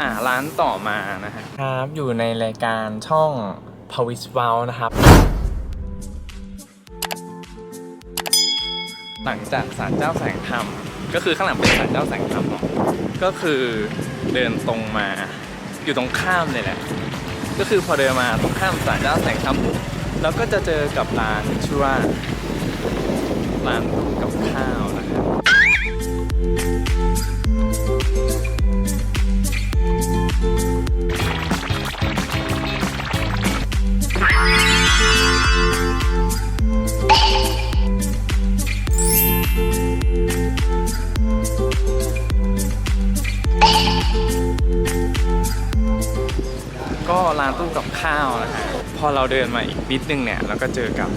อ่าร้านต่อมานะฮะครับอยู่ในรายการช่องพวิสเวลนะครับหลังจากศาลเจ้าแสงธรรม ก็คือข้างหลังเป็นศาลเจ้าแสงธรรมเนาะก็คือเดินตรงมาอยู่ตรงข้ามเลยแหละก็คือพอเดินมาตรงข้ามศาลเจ้าแสงธรรมปุ๊บเราก็จะเจอกับร้านชื่อว่าร้านตู้กับข้าวนะ ก็ร้านตู้กับข้าวนะฮะพอเราเดินมาอีกนิดนึงเนี่ยเราก็เจอกับ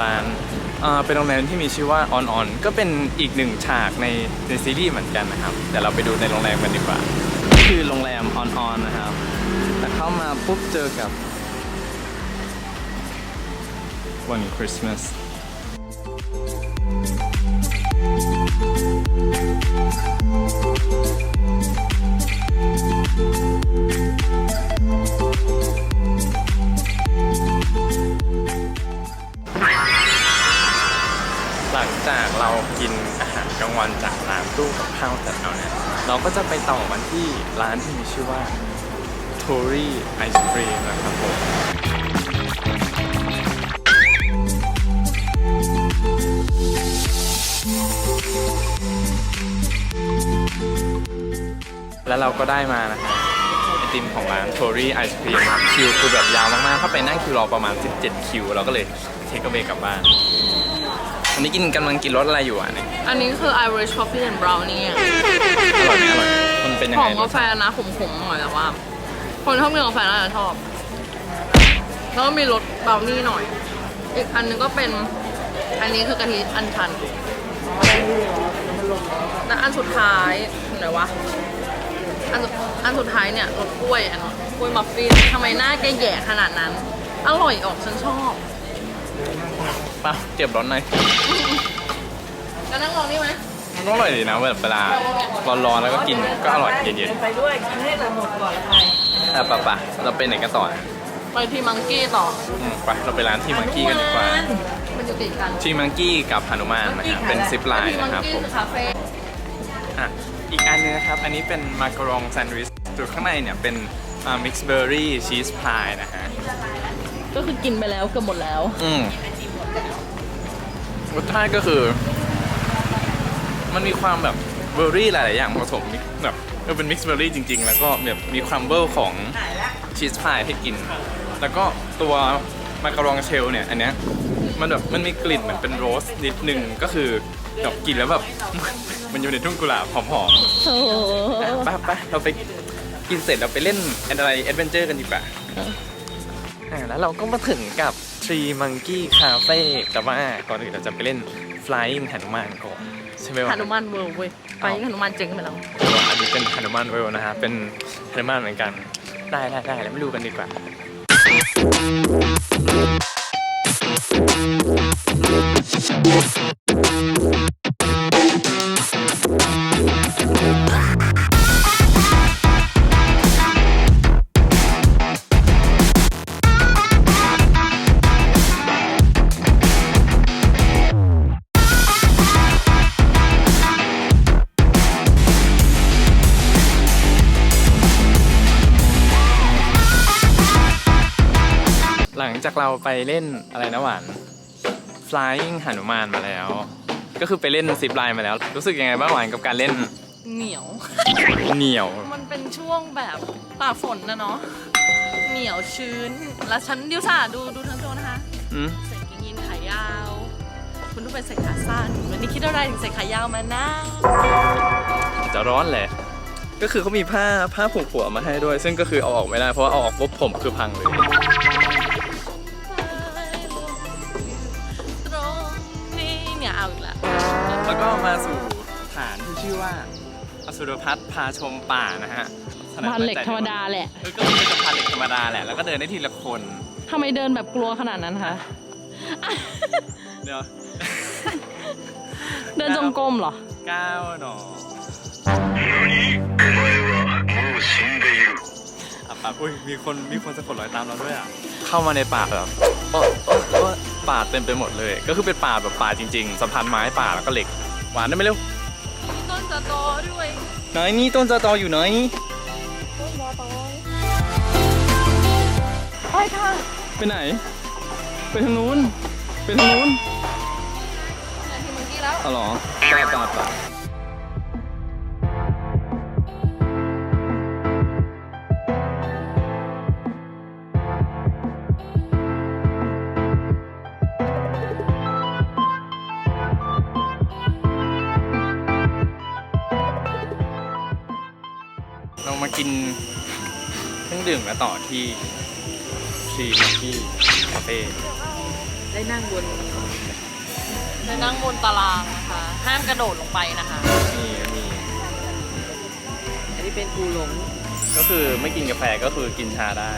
ร้านเอ่อเป็นโรงแรมที่มีชื่อว่าออนออนก็เป็นอีกหนึ่งฉากในในซีรีส์เหมือนกันนะครับเดี๋ยวเราไปดูในโรงแรมกันดีกว่า นี่คือโรงแรมออนออนนะครับ แต่เข้ามาปุ๊บเจอกับ วันคริสต์มาสห ลังจากเรากินอาหารกลางวันจากร้านตู้กับข้าวแต่เราเนี่ยเราก็จะไปต่อกันที่ร้านที่มีชื่อว่า t o r y Ice Cream นะครับผมแล้วเราก็ได้มานะฮะไอติมของร้าน t o r y Ice Cream คิวคือแบบยาวมากๆเข้าไปนั่งคิวรอประมาณ 17 คิว เราก็เลยเทคเวกลับบ้าน อันนี้กินกำลังกินรสอะไรอยู่อะเนี่ยอันนี้คือ Irish Coffee and Brownie อะอร่อยไหมอร่อยมันเป็นยังหไงอมกาแฟนะขมๆหน่อยแต่ว่า คนชอบกินกาแฟน่าจะชอบ แล้วก็มีรสบราวนี่หน่อย อีกอันนึงก็เป็น อันนี้คือกะทิอันชันและอันสุดท้ายไหนวะอันสุดอันสุดท้ายเนี่ยรสกล้วยอันนั้นกล้วยมัฟฟินทำไมหน้าแกแย่ขนาดนั้น อร่อยออกฉันชอบ ป่ะเจ็บร้อนหน่อยจะนั่งลองนี่ไหมมันก็อร่อยดีนะแบบเวลาร้อนๆแล้วก็กินก็อร่อยเย็นไปด้วยกินให้เราหมดก่อนไปๆอะป่ะป่ะเราไปไหนกันต่ออะไปที่มังกี้ต่ออืมไปเราไปร้านที่มังกี้กันดีกว่า มันอยู่ติดกันที่มังกี้กับฮานุมานนะฮะเป็นซิปไลน์ที่มันะครับกี้ผมคือคาเฟ่อะอีกอันนึงนะครับ อันนี้เป็นมาการองแซนด์วิชส่วนข้างในเนี่ยเป็นมิกซ์เบอร์รี่ชีสพายนะฮะก็คือกินไปแล้วเกือบหมดแล้ว อืม รสชาติก็คือ มันมีความแบบเบอร์รี่หลาย ๆ อย่างผสมแบบเออเป็นมิกซ์เบอร์รี่จริง ๆ แล้วก็แบบมีครัมเบิลของชีสพายให้กิน แล้วก็ตัวมาการองเชลเนี่ย อันเนี้ยมันแบบมันมีกลิ่นเหมือนเป็นโรสนิดนึงก็คือแบบกินแล้วแบบ มันอยู่ในทุ่งกุหลาบหอมโอ้โห ๆไปไปเราไปกินเสร็จเราไปเล่นอะไรแอดเวนเจอร์กันดีกว่าอ่า แล้วเราก็มาถึงกับ Tree Monkey Cafe แต่ว่าก่อนอื่นเราจะไปเล่น Flying หนุมานก่อนใช่ไหมวะฮานุมานเวิร์เว้ยไปฮานุมานเจ๋งไปแล้วอันนี้เป็นหนุมานเวลนะฮะเป็นหนุมานเหมือนกันได้ได้ได้แล้วไม่รู้กันดีกว่า จากเราไปเล่นอะไรนะหวาน Flying หนุมานมาแล้ว ก็คือไปเล่นซิปไลน์มาแล้ว รู้สึกยังไงบ้างหวานกับการเล่นเหนียว เหนียว มันเป็นช่วงแบบตากฝนนะเนาะเหนียวชื้น แล้วฉันดิวซ่าดูดูทั้งตัวนะคะอืมใส่กางเกงยีนขายาว คุณดูเป็นใส่ขาสั้นวันนี้คิดอะไรถึงใส่ขายาวมานะอาจจะร้อนแหละ ก็คือเขามีผ้าผ้าผูกหัวมาให้ด้วย ซึ่งก็คือเอาออกไม่ได้เพราะว่าเอาออกปุ๊บผมคือพังเลย อว่าอสุรพัฒน์พาชมป่านะฮะพันเหล็กธรรมดาแหละเออก็เป็นสะพานเหล็กธรรมดาแหละ แล้วก็เดินได้ทีละคน ทำไมเดินแบบกลัวขนาดนั้นคะ เดี๋ยวเดินจงกรมเหรอ ก้าวหนออะอุ้ยมีคนมีคนสะกดรอยตามเราด้วยอะ เข้ามาในป่าแบบเออเออเออป่าเต็มไปหมดเลย ก็คือเป็นป่าแบบป่าจริง ๆสะพานไม้ป่าแล้วก็เหล็ก หวานได้ไหมเร็วมีต้ นสตอด้วยไหนนี่ต้นสตออยู่ไหนต้นสตอไปค่ะไปไหน ไปทางนู้น ไปทางนู้นนาทีเมื่อกี้แล้วอ๋อเหรอป่าป่าป่ กินเครื่องดื่มกันต่อที่ทรีมัที่คาเฟ่ได้นั่งบนไปนั่งบนตารางนะคะ ห้ามกระโดดลงไปนะคะมีมีอันนี้เป็นกูหลง ก็คือไม่กินกาแฟก็คือกินชาได้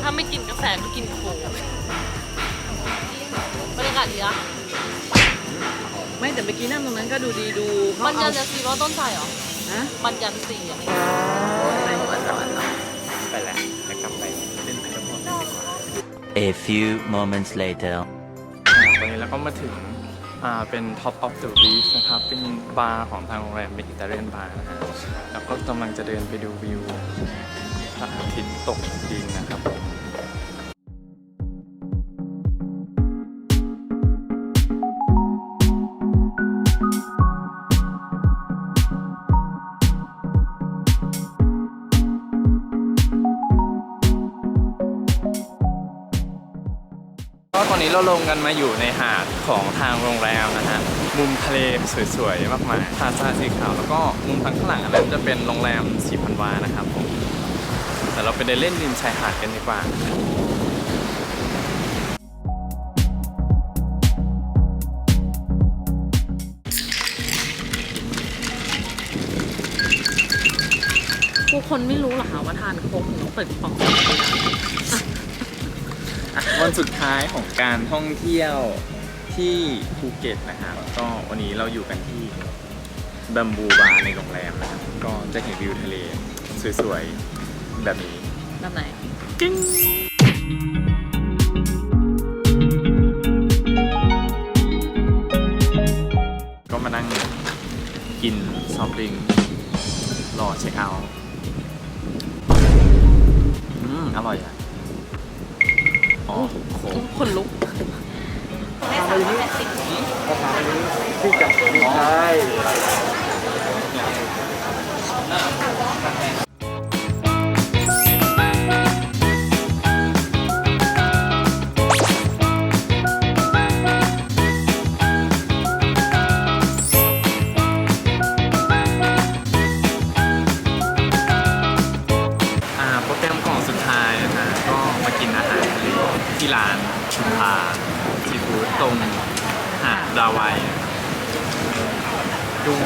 ถ้าไม่กินกาแฟก็กินโค้กบรรยากาศดีอะ ไม่แต่เมื่อกี้นั่งตรงนั้นก็ดูดีดูเขามันยัเอานจะซีว่าต้นไทรเหรอ ฮะมันยันสีอะไม่หวานหวานไปแล้วจะกลับไปเล่นไปกับพ่อ A few moments later. ตอนนี้เราก็มาถึงอ่าเป็น Top of the Reef นะครับ เป็นบาร์ของทางโรงแรมเป็นอิตาเลียนบาร์นะฮะแล้วก็กำลังจะเดินไปดูวิวพระอาทิตย์ตกดินนะครับผม ก็ตอนนี้เราลงกันมาอยู่ในหาดของทางโรงแรมนะฮะ มุมทะเลสวยๆ มากมายหาดทราสีขาว แล้วก็มุมทางข้างหลังอันนั้นจะเป็นโรงแรมสีพันวานะครับผม แต่เราไปเดินเล่นริมชายหาดกันดีกว่าผู้คนไม่รู้หรอคะว่าทานโค้กถึงต้องเปิดกระป๋อง วันสุดท้ายของการท่องเที่ยวที่ภูเก็ตนะครับก็วันนี้เราอยู่กันที่บัมบูบาร์ในโรงแรมนะครับก็จะเห็นวิวทะเลสวยๆ แบบนี้แบบไหนก็มานั่งกินซอฟต์ดริงก์รอเช็คเอาท์อืมอร่อยอะ อ๋อโค้กคนลุกอ่ ที่ร้านชุมพาซีฟู้ดตรงหาดดาวายดุ้ง